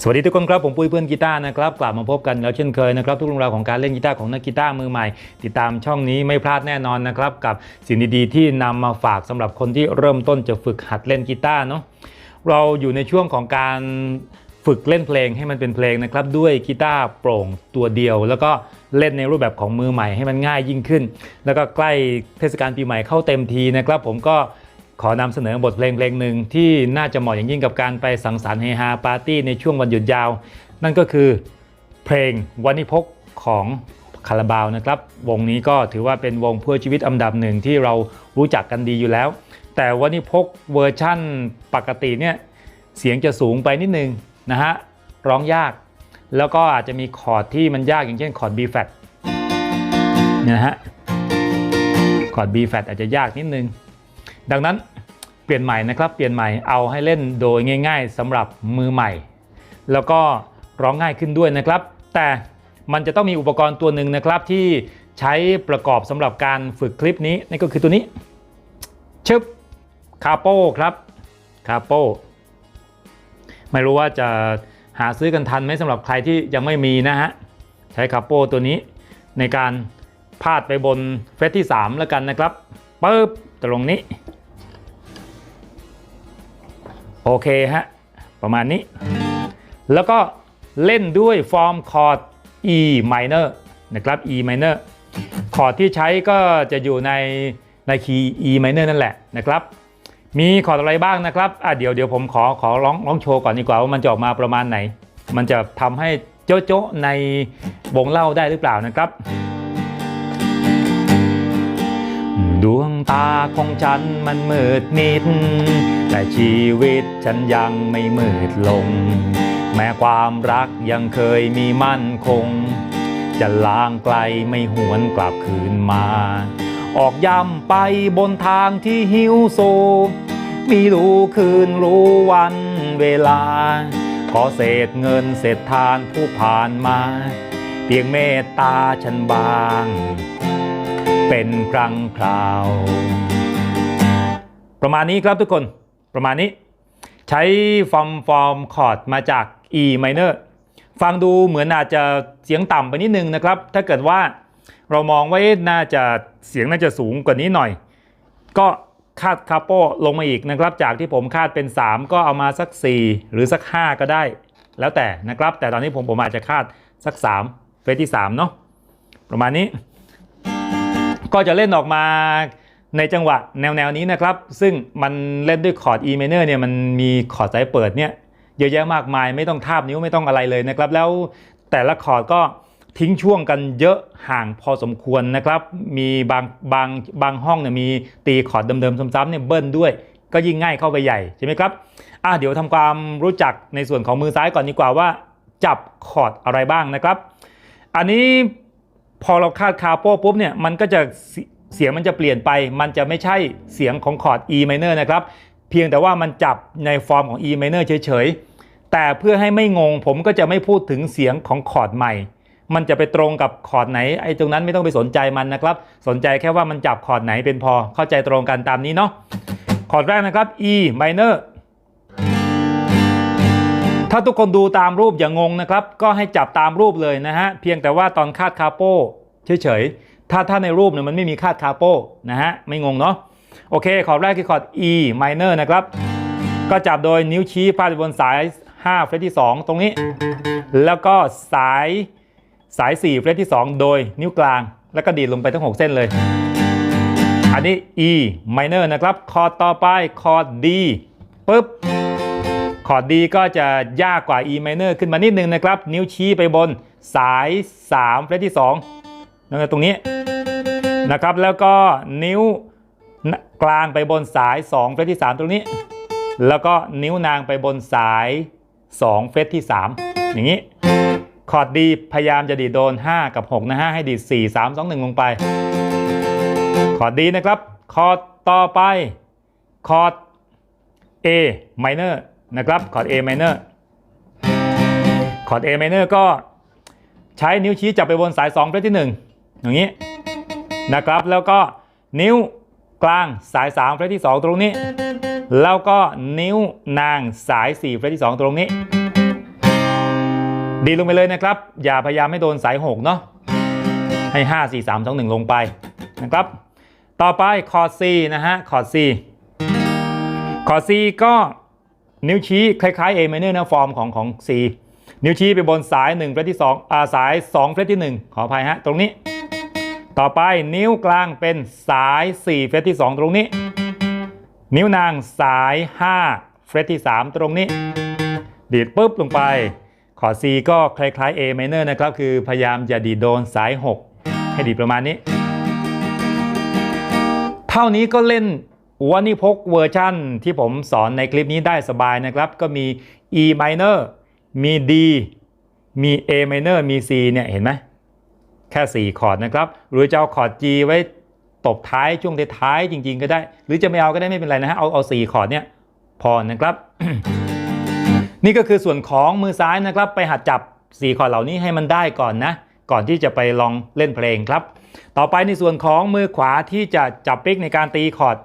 สวัสดีทุกคนครับ ผมปุ้ยเพื่อนกีตาร์นะครับ กลับมาพบกันแล้วเช่นเคยนะครับ ทุกเรื่องราวของการเล่นกีตาร์ของนักกีตาร์มือใหม่ ติดตามช่องนี้ไม่พลาดแน่นอนนะครับ กับสิ่งดีๆที่นำมาฝากสำหรับคนที่เริ่มต้นจะฝึกหัดเล่นกีตาร์เนาะเราอยู่ในช่วงของการฝึกเล่นเพลงให้มันเป็นเพลงนะครับด้วยกีตาร์โปร่งตัวเดียว แล้วก็เล่นในรูปแบบของมือใหม่ให้มันง่ายยิ่งขึ้น แล้วก็ใกล้เทศกาลปีใหม่เข้าเต็มทีนะครับ ผมก็ ขอนำเสนอบทเพลงเพลงหนึ่งที่น่าจะเหมาะอย่างยิ่งกับการไปสังสรรค์เฮฮาปาร์ตี้ในช่วงวันหยุดยาว นั่นก็คือเพลงวันิพกของคาราบาวนะครับ วงนี้ก็ถือว่าเป็นวงเพื่อชีวิตอันดับหนึ่งที่เรารู้จักกันดีอยู่แล้ว แต่วันิพกเวอร์ชั่นปกติเนี่ยเสียงจะสูงไปนิดนึงนะฮะร้องยาก แล้วก็อาจจะมีคอร์ดที่มันยากอย่างเช่นคอร์ด B flat เนี่ยนะฮะคอร์ด B flat อาจจะยากนิดนึง ดังนั้นเปลี่ยนใหม่นะครับ เปลี่ยนใหม่เอาให้เล่นโดยง่าย ๆสำหรับมือใหม่ แล้วก็ร้องง่ายขึ้นด้วยนะครับ แต่มันจะต้องมีอุปกรณ์ตัวหนึ่งนะครับที่ใช้ประกอบสำหรับการฝึกคลิปนี้นั่นก็คือตัวนี้ชึบคาโป้ครับคาโป้ไม่รู้ว่าจะหาซื้อกันทันไหมสำหรับใครที่ยังไม่มีนะฮะใช้คาโป้ตัวนี้ในการพาดไปบนเฟสที่ 3 แล้วกันนะครับปึ๊บตรงนี้ โอเคฮะ ประมาณนี้ แล้วก็เล่นด้วยฟอร์มคอร์ด E minor นะครับ E minor คอร์ดที่ใช้ก็จะอยู่ในในคีย์ E minor นั่นแหละนะครับ มีคอร์ดอะไรบ้างนะครับอะเดี๋ยวเดี๋ยวผมขอขอร้องร้องโชว์ก่อนดีกว่าว่ามันจะออกมาประมาณไหน มันจะทำให้โจ๊ะโจ๊ะในวงเล่าได้หรือเปล่านะครับ ดวงตาของฉันมันมืดมิด แต่ชีวิตฉันยังไม่มืดลง แม้ความรักยังเคยมีมั่นคง จะลางไกลไม่หวนกลับคืนมา ออกย่ำไปบนทางที่หิวโซ มีรู้คืนรู้วันเวลา ขอเศษเงินเศษทานผู้ผ่านมา เพียงเมตตาฉันบาง เป็นครั้งคราว ประมาณนี้ครับทุกคนประมาณนี้ ใช้ฟอร์มฟอร์มคอร์ดมาจาก E minor ฟังดูเหมือนอาจจะเสียงต่ำไปนิดนึงนะครับ ถ้าเกิดว่าเรามองว่าน่าจะเสียงน่าจะสูงกว่านี้หน่อย ก็คาดคาโปลงมาอีกนะครับ จากที่ผมคาดเป็น 3 ก็เอามาสัก 4 หรือสัก 5 ก็ได้ แล้วแต่นะครับ แต่ตอนนี้ผมผมอาจจะคาดสัก 3 เฟสที่ 3 เนาะประมาณนี้ ก็จะเล่นออกมาในจังหวะแนวแนวนี้นะครับ ซึ่งมันเล่นด้วยคอร์ด E minor เนี่ยมันมีคอร์ดสายเปิดเนี่ยเยอะแยะมากมายไม่ต้องทาบนิ้วไม่ต้องอะไรเลยนะครับ แล้วแต่ละคอร์ดก็ทิ้งช่วงกันเยอะห่างพอสมควรนะครับ มีบางบางบางห้องเนี่ยมีตีคอร์ดเดิมๆซ้ำๆเนี่ยเบิ้ลด้วย ก็ยิ่งง่ายเข้าไปใหญ่ใช่ไหมครับอะเดี๋ยวทำความรู้จักในส่วนของมือซ้ายก่อนดีกว่าว่า จับคอร์ดอะไรบ้างนะครับ อันนี้ พอเราคาดคาโป้ปุ๊บเนี่ยมันก็จะเสเสียงมันจะเปลี่ยนไป มันจะไม่ใช่เสียงของคอร์ด E minor นะครับ เพียงแต่ว่ามันจับในฟอร์มของ E minor เฉยๆ แต่เพื่อให้ไม่งงผมก็จะไม่พูดถึงเสียงของคอร์ดใหม่ มันจะไปตรงกับคอร์ดไหนไอ้ตรงนั้นไม่ต้องไปสนใจมันนะครับ สนใจแค่ว่ามันจับคอร์ดไหนเป็นพอเข้าใจตรงกันตามนี้เนาะคอร์ดแรกนะครับ E minor ถ้าทุกคนดูตามรูปอย่างงนะครับ ก็ให้จับตามรูปเลยนะฮะ เพียงแต่ว่าตอนคาดคาโป้เฉยๆ ถ้าถ้าในรูปเนี่ยมันไม่มีคาดคาโป้นะฮะ ไม่งงเนาะ โอเค คอร์ดแรกคือคอร์ด E minor นะครับ ก็จับโดยนิ้วชี้พาดบนสาย 5 เฟรตที่ 2 ตรงนี้ แล้วก็สายสาย 4 เฟรตที่ 2 โดยนิ้วกลาง แล้วก็ดีดลงไปทั้ง 6 เส้นเลย อันนี้ E minor นะครับ คอร์ดต่อไป คอร์ด D ปึ๊บ คอร์ด D ก็จะยากกว่า E minor ขึ้นมานิดนึงนะครับ นิ้วชี้ไปบนสาย3เฟรตที่2นั่นก็ตรงนี้นะครับแล้วก็นิ้วกลางไปบนสาย2เฟรตที่ 3 ตรงนี้ แล้วก็นิ้วนางไปบนสาย2เฟรตที่ 3 อย่างนี้คอร์ด D พยายามจะดีดโดน 5 กับ 6 นะฮะให้ดีด 4 3 2 1 ลงไป คอร์ด D นะครับ คอร์ดต่อไป คอร์ด A minor นะครับคอร์ด A minor คอร์ด A minor ก็ใช้นิ้วชี้จับไปบนสาย2เฟรที่ 1 อย่างนี้นะครับ แล้วก็นิ้วกลางสาย3เฟรที่ 2 ตรงนี้ แล้วก็นิ้วนางสาย4เฟรที่ 2 ตรงนี้ ดีลงไปเลยนะครับ อย่าพยายามให้โดนสายหกเนาะให้ 5 4 3 2 1 ลงไปนะครับ ต่อไปคอร์ด C นะฮะคอร์ด C คอร์ด C ก็ นิ้วชี้คล้ายๆ A minor นะฟอร์มของของ C นิ้วชี้ไปบนสาย1เฟรตที่2อ่าสาย2เฟรตที่ 1 ขออภัยฮะ ตรงนี้ ต่อไปนิ้วกลางเป็นสาย4เฟรตที่ 2 ตรงนี้ นิ้วนางสาย5เฟรตที่ 3 ตรงนี้ ดีดปุ๊บลงไปคอ C ก็คล้ายๆ A minor นะครับ คือพยายามจะดีดโดนสาย 6 ให้ดีดประมาณนี้ เท่านี้ก็เล่น วันิพกเวอร์ชั่นที่ผมสอนในคลิปนี้ได้สบายนะครับ ก็มี E minor มี D มี A minor มี C เนี่ยเห็นไหมแค่ 4 คอร์ดนะครับ หรือจะเอาคอร์ด G ไว้ตบท้ายช่วงท้ายจริง ๆ ก็ได้ หรือจะไม่เอาก็ได้ไม่เป็นไรนะฮะเอาเอา4คอร์ดเนี่ยพอนะครับ นี่ก็คือส่วนของมือซ้ายนะครับ ไปหัดจับ 4 คอร์ดเหล่านี้ให้มันได้ก่อนนะ ก่อนที่จะไปลองเล่นเพลงครับ ต่อไปในส่วนของมือขวาที่จะจับปิกในการตีคอร์ด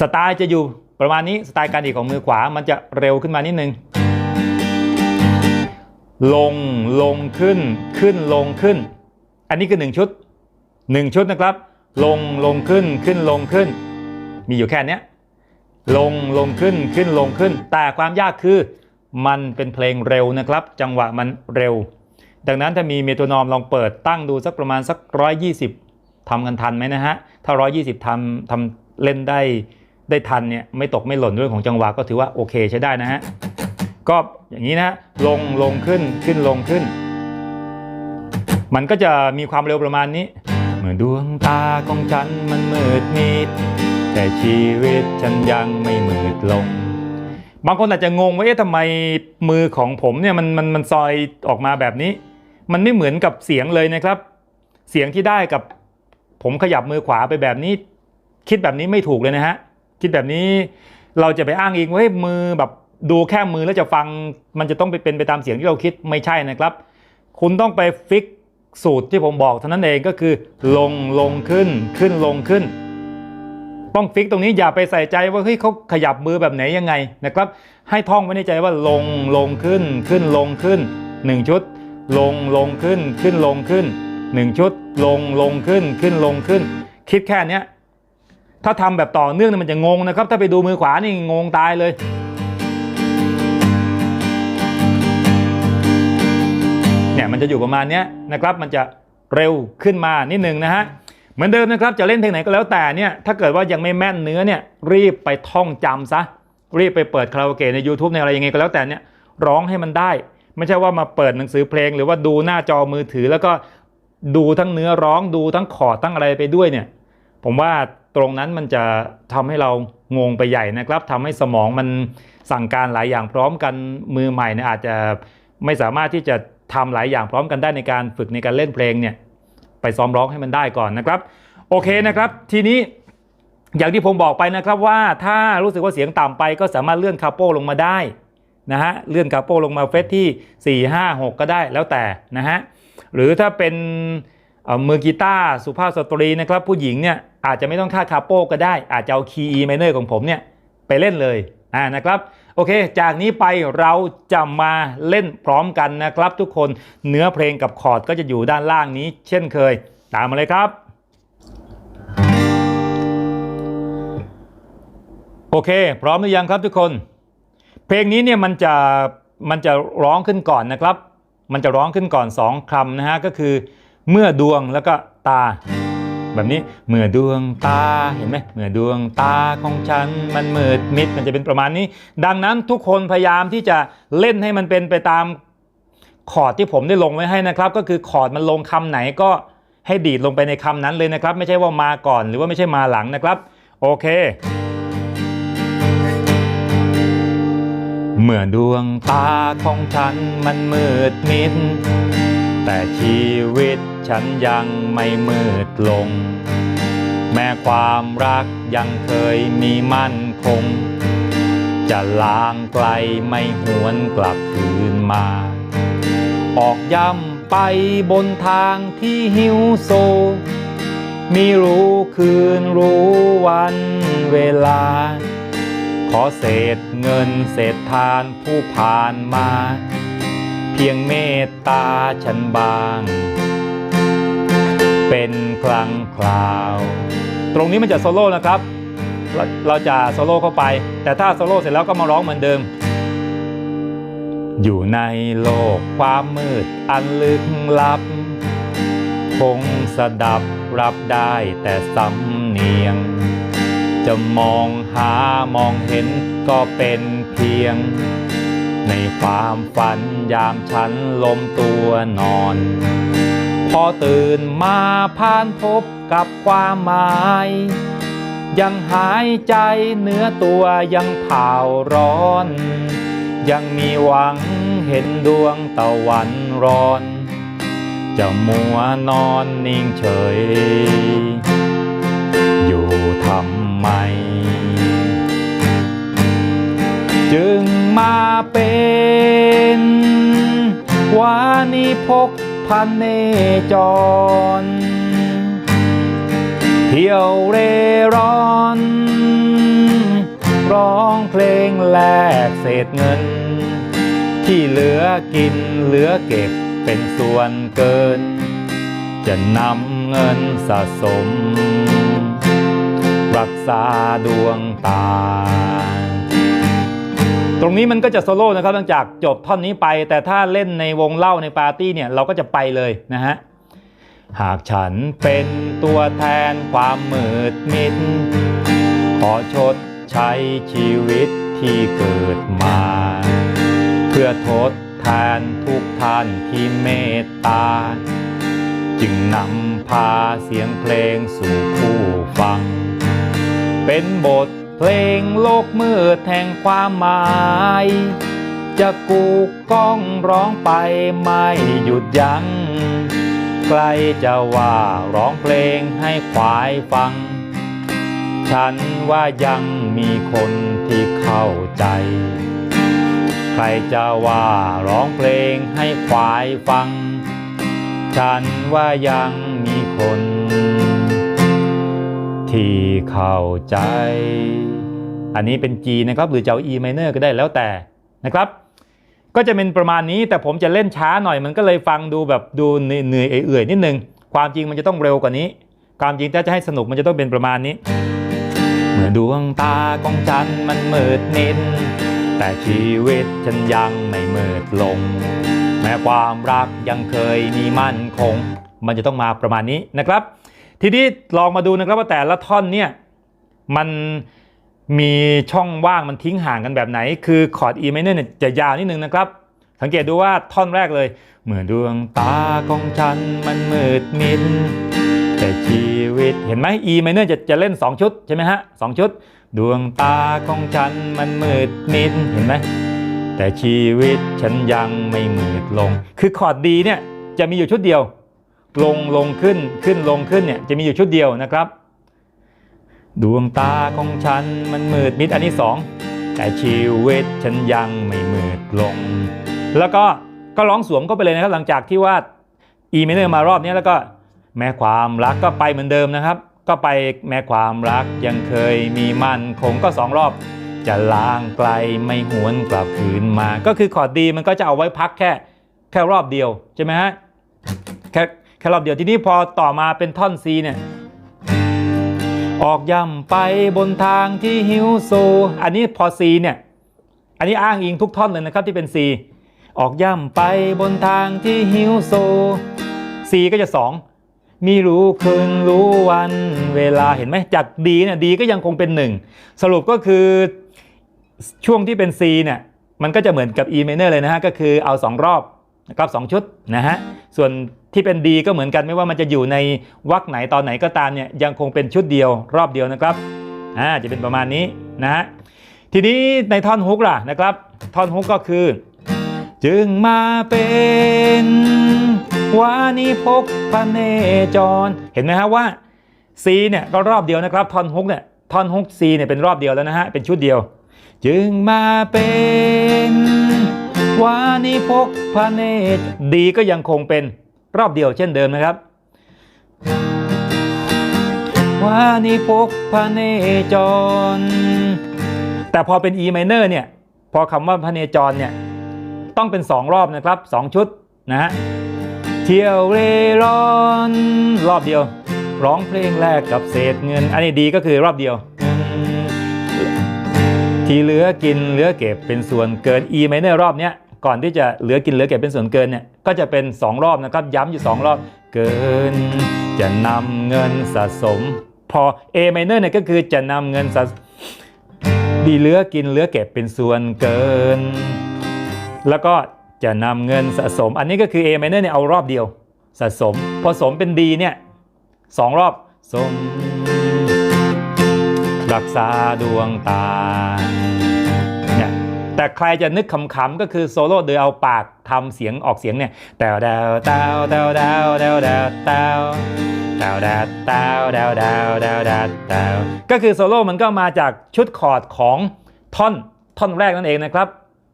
สไตล์จะอยู่ประมาณนี้สไตล์การดีดของมือขวามันจะเร็วขึ้นมานิดนึง ลงลงขึ้นขึ้นลงขึ้น อันนี้คือ 1 ชุด 1 ชุดนะครับ ลงลงขึ้นขึ้นลงขึ้น มีอยู่แค่เนี้ยลงลงขึ้นขึ้นลงขึ้น แต่ความยากคือมันเป็นเพลงเร็วนะครับ จังหวะมันเร็ว ดังนั้นถ้ามีเมโทรนอมลองเปิดตั้งดูสักประมาณสัก 120ทำกันทันไหมนะฮะ ถ้า 120ทำทำเล่นได้ ได้ทันเนี่ยไม่ตกไม่หล่นเรื่องของจังหวะก็ถือว่าโอเคใช้ได้นะฮะก็อย่างนี้นะลงลงขึ้นขึ้นลงขึ้น มันก็จะมีความเร็วประมาณนี้ เมื่อดวงตาของฉันมันมืดมิดแต่ชีวิตฉันยังไม่มืดลง บางคนอาจจะงงว่าเอ๊ะทำไมมือของผมเนี่ยมันมันมันซอยออกมาแบบนี้ มันไม่เหมือนกับเสียงเลยนะครับ เสียงที่ได้กับผมขยับมือขวาไปแบบนี้ คิดแบบนี้ไม่ถูกเลยนะฮะ คิดแบบนี้เราจะไปอ้างอิงว่าเฮ้ยมือแบบดูแค่มือแล้วจะฟังมันจะต้องไปเป็นไปตามเสียงที่เราคิดไม่ใช่นะครับ คุณต้องไปฟิกสูตรที่ผมบอกเท่านั้นเองก็คือ ลงลงขึ้นขึ้นลงขึ้น ต้องฟิกตรงนี้อย่าไปใส่ใจว่าเฮ้ยเขาขยับมือแบบไหนยังไงนะครับ ให้ท่องไว้ในใจว่าลงลงขึ้นขึ้นลงขึ้นหนึ่งชุด ลงลงขึ้นขึ้นลงขึ้นหนึ่งชุด ลงลงขึ้นขึ้นลงขึ้น คิดแค่เนี้ย ถ้าทำแบบต่อเนื่องเนี่ยมันจะงงนะครับ ถ้าไปดูมือขวานี่งงตายเลย เนี่ยมันจะอยู่ประมาณนี้นะครับมันจะเร็วขึ้นมานิดนึงนะฮะเหมือนเดิมนะครับจะเล่นเพลงไหนก็แล้วแต่เนี่ยถ้าเกิดว่ายังไม่แม่นเนื้อเนี่ยรีบไปท่องจำซะรีบไปเปิดคาราโอเกะใน YouTube ในอะไรยังไงก็แล้วแต่เนี่ยร้องให้มันได้ ไม่ใช่ว่ามาเปิดหนังสือเพลง หรือว่าดูหน้าจอมือถือ แล้วก็ดูทั้งเนื้อร้องดูทั้งคอร์ดทั้งอะไรไปด้วยเนี่ย ผมว่า ตรงนั้นมันจะทำให้เรางงไปใหญ่นะครับทำให้สมองมันสั่งการหลายอย่างพร้อมกันมือใหม่เนี่ยอาจจะไม่สามารถที่จะทำหลายอย่างพร้อมกันได้ในการฝึกในการเล่นเพลงเนี่ยไปซ้อมร้องให้มันได้ก่อนนะครับ โอเคนะครับ ทีนี้อย่างที่ผมบอกไปนะครับว่าถ้ารู้สึกว่าเสียงต่ำไปก็สามารถเลื่อนคาโป้ลงมาได้นะฮะเลื่อนคาโป้ลงมาเฟสที่ 4 5 6 ก็ได้แล้วแต่นะฮะหรือถ้าเป็น มือกีตาร์สุภาพสตรีนะครับผู้หญิงเนี่ยอาจจะไม่ต้องค่าคาโป้ก็ได้ อาจจะเอาคีย์ E minor ของผมเนี่ยไปเล่นเลยอ่านะครับโอเค จากนี้ไปเราจะมาเล่นพร้อมกันนะครับ ทุกคนเนื้อเพลงกับคอร์ดก็จะอยู่ด้านล่างนี้ เช่นเคย ตามมาเลยครับ โอเค พร้อมหรือยังครับทุกคน เพลงนี้เนี่ยมันจะมันจะร้องขึ้นก่อนนะครับ มันจะร้องขึ้นก่อน 2คำนะฮะก็คือ เมื่อดวงแล้วก็ตา แบบนี้เมื่อดวงตาเห็นไหมเมื่อดวงตาของฉันมันมืดมิดมันจะเป็นประมาณนี้ ดังนั้นทุกคนพยายามที่จะเล่นให้มันเป็นไปตามคอร์ดที่ผมได้ลงไว้ให้นะครับ ก็คือคอร์ดมันลงคำไหนก็ให้ดีดลงไปในคำนั้นเลยนะครับ ไม่ใช่ว่ามาก่อนหรือว่าไม่ใช่มาหลังนะครับ โอเค เมื่อดวงตาของฉันมันมืดมิด แต่ชีวิตฉันยังไม่มืดลง แม้ความรักยังเคยมีมั่นคง จะลางไกลไม่หวนกลับคืนมา ออกย่ำไปบนทางที่หิวโซ มีรู้คืนรู้วันเวลา ขอเศษเงินเศษทานผู้ผ่านมา เพียงเมตตาฉันบาง เป็นครั้งคราว ตรงนี้มันจะโซโล่นะครับเราเราจะโซโล่เข้าไป แต่ถ้าโซโล่เสร็จแล้วก็มาร้องเหมือนเดิม อยู่ในโลกความมืดอันลึกลับ คงสดับรับได้แต่สำเนียง จะมองหามองเห็นก็เป็นเพียง ในความฝันยามฉันลมตัวนอน พอตื่นมาผ่านพบกับความหมาย ยังหายใจเนื้อตัวยังเผาร้อน ยังมีหวังเห็นดวงตะวันร้อน จะมัวนอนนิ่งเฉย อยู่ทำไม จึง มาเป็นวานิพกพันเนจร เที่ยวเร่ร่อน ร้องเพลงแลกเศษเงิน ที่เหลือกินเหลือเก็บเป็นส่วนเกิน จะนำเงินสะสม รักษาดวงตา ตรงนี้มันก็จะโซโล่นะครับหลังจากจบท่อนนี้ไป แต่ถ้าเล่นในวงเล่าในปาร์ตี้เนี่ยเราก็จะไปเลยนะฮะหากฉันเป็นตัวแทนความมืดมิด ขอชดใช้ชีวิตที่เกิดมา เพื่อทดแทนทุกท่านที่เมตตา จึงนำพาเสียงเพลงสู่ผู้ฟัง เป็นบท เพลงโลกมืดแห่งความหมาย จะกูกก้องร้องไปไม่หยุดยัง้งใกล้จะว่าร้องเพลงให้ควายฟัง ฉันว่ายังมีคนที่เข้าใจ ใครจะว่าร้องเพลงให้ควายฟัง ฉันว่ายังมีคน ที่เข้าใจ อันนี้เป็น G นะครับ หรือจะเอา E minor ก็ได้แล้วแต่นะครับ ก็จะเป็นประมาณนี้แต่ผมจะเล่นช้าหน่อยมันก็เลยฟังดูแบบดูเหนื่อยเอื่อยนิดนึง ความจริงมันจะต้องเร็วกว่านี้ ความจริงถ้าจะให้สนุกมันจะต้องเป็นประมาณนี้เมื่อดวงตาของฉันมันมืดมิดแต่ชีวิตฉันยังไม่มืดลง แม้ความรักยังเคยมีมั่นคง มันจะต้องมาประมาณนี้นะครับ ทีนี้ลองมาดูนะครับว่าแต่ละท่อนเนี่ยมันมีช่องว่างมันทิ้งห่างกันแบบไหน คือคอร์ด E minor เนี่ยจะยาวนิดนึงนะครับ สังเกตดูว่าท่อนแรกเลย เมื่อดวงตาของฉันมันมืดมิดแต่ชีวิตเห็นไหม E minor จะจะเล่น 2 ชุดใช่ไหมฮะสองชุด ดวงตาของฉันมันมืดมิดเห็นไหมแต่ชีวิตฉันยังไม่มืดลง คือคอร์ดดีเนี่ยจะมีอยู่ชุดเดียว ลงลงขึ้นขึ้นลงขึ้นเนี่ยจะมีอยู่ชุดเดียวนะครับ ดวงตาของฉันมันมืดมิดอันนี้สองแต่ชีวิตฉันยังไม่มืดลง แล้วก็ก็ร้องสวมเข้าไปเลยนะครับหลังจากที่ว่า E minor มารอบนี้แล้วก็แม้ความรักก็ไปเหมือนเดิมนะครับ ก็ไปแม้ความรักยังเคยมีมันคงก็สองรอบ จะลางไกลไม่หวนกลับคืนมา ก็คือคอร์ดดีมันก็จะเอาไว้พักแค่แค่รอบเดียวใช่ไหมฮะแค่ ค่รอบเดียวทีนี้พอต่อมาเป็นท่อน C เนี่ยออกย่ำไปบนทางที่หิวโซ อันนี้พอ C เนี่ยอันนี้อ้างอิงทุกท่อนเลยนะครับที่เป็น C ออกย่ำไปบนทางที่หิวโซ C ก็จะ 2 มีรู้คืนรู้วันเวลาเห็นไหมจากดีเนี่ยดีก็ยังคงเป็น 1 สรุปก็คือช่วงที่เป็น C เนี่ยมันก็จะเหมือนกับ E minor เลยนะฮะก็คือเอา 2 รอบนะครับสองชุดนะฮะส่วน ที่เป็นดีก็เหมือนกันไม่ว่ามันจะอยู่ในวรรคไหนตอนไหนก็ตามเนี่ยยังคงเป็นชุดเดียวรอบเดียวนะครับอ่าจะเป็นประมาณนี้นะฮะทีนี้ในท่อนฮุกล่ะนะครับท่อนฮุกก็คือ จึงมาเป็นวานิพกพเนจร เห็นไหมฮะว่า C เนี่ยก็รอบเดียวนะครับท่อนฮุกเนี่ยท่อนฮุก C เนี่ยเป็นรอบเดียวแล้วนะฮะเป็นชุดเดียว จึงมาเป็นวานิพกพเนจดีก็ยังคงเป็น รอบเดียวเช่นเดิมนะครับวานิพกพเนจร แต่พอเป็น E minor เนี่ยพอคำว่าพเนจรเนี่ยต้องเป็น 2 รอบนะครับ 2 ชุดนะฮะเที่ยวเร่ร่อนรอบเดียว ร้องเพลงแรกกับเศษเงิน อันนี้ดีก็คือรอบเดียว ที่เหลือกินเหลือเก็บเป็นส่วนเกิน E minor รอบเนี้ย ก่อนที่จะเหลือกินเหลือเก็บเป็นส่วนเกินเนี่ยก็จะเป็น 2 รอบนะครับ ย้ำอยู่ 2 รอบ เกิน จะนำเงินสะสม พอ A minor เนี่ยก็คือจะนำเงินสะดีเหลือกินเหลือเก็บเป็นส่วนเกิน แล้วก็จะนำเงินสะสม อันนี้ก็คือ A minor เนี่ยเอารอบเดียวสะสม พอสมเป็น D เนี่ยสองรอบสมรักษาดวงตา แต่ใครจะนึกขำๆก็คือโซโล่โดยเอาปากทำเสียงออกเสียงเนี่ยแตวดาวแตวแตวแตวแตวแตวแตวแตวแตวแตวแตวแตวแตวแตวแตวก็คือโซโล่มันก็มาจากชุดคอร์ดของท่อนท่อนแรกนั่นเองนะครับ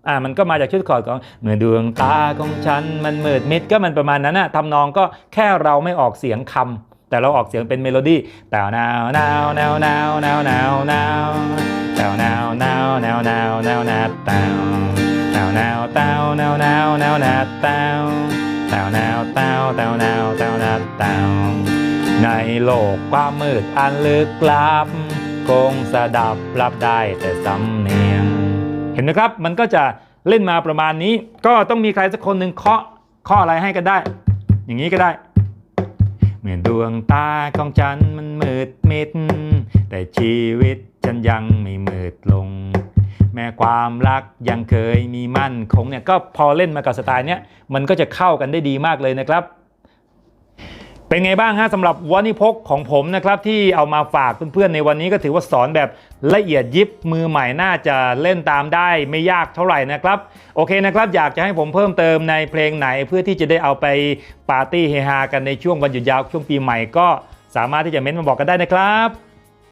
อ่ามันก็มาจากชุดคอร์ดของเมื่อดวงตาของฉันมันมืดมิดก็มันประมาณนั้นนะทำนองก็แค่เราไม่ออกเสียงคำ แต่เราออกเสียงเป็นเมโลดี้แตวนาวนาวนาวนาวนาวนาวนาวแตวนาวนาวนาวนาวนาวนาแตวแตวนาวแตวนาวนาวนาวนาแตวแตวนาวแตวแตวนาวแตวนาแตวในโลกความมืดอันลึกลับคงสดับรับได้แต่สำเนียง เห็นไหมครับมันก็จะเล่นมาประมาณนี้ ก็ต้องมีใครสักคนหนึ่งเคาะเคาะอะไรให้กันได้ อย่างนี้ก็ได้ เมื่อดวงตาของฉันมันมืดมิด แต่ชีวิตฉันยังไม่มืดลง แม้ความรักยังเคยมีมั่นคงเนี่ยก็พอเล่นมากับสไตล์เนี้ยมันก็จะเข้ากันได้ดีมากเลยนะครับ เป็นไงบ้างฮะสำหรับวันิพกของผมนะครับที่เอามาฝากเพื่อนๆในวันนี้ก็ถือว่าสอนแบบละเอียดยิบมือใหม่น่าจะเล่นตามได้ไม่ยากเท่าไหร่นะครับ โอเคนะครับ อยากจะให้ผมเพิ่มเติมในเพลงไหนเพื่อที่จะได้เอาไปปาร์ตี้เฮฮากันในช่วงวันหยุดยาวช่วงปีใหม่ก็สามารถที่จะเม้นต์มาบอกกันได้นะครับ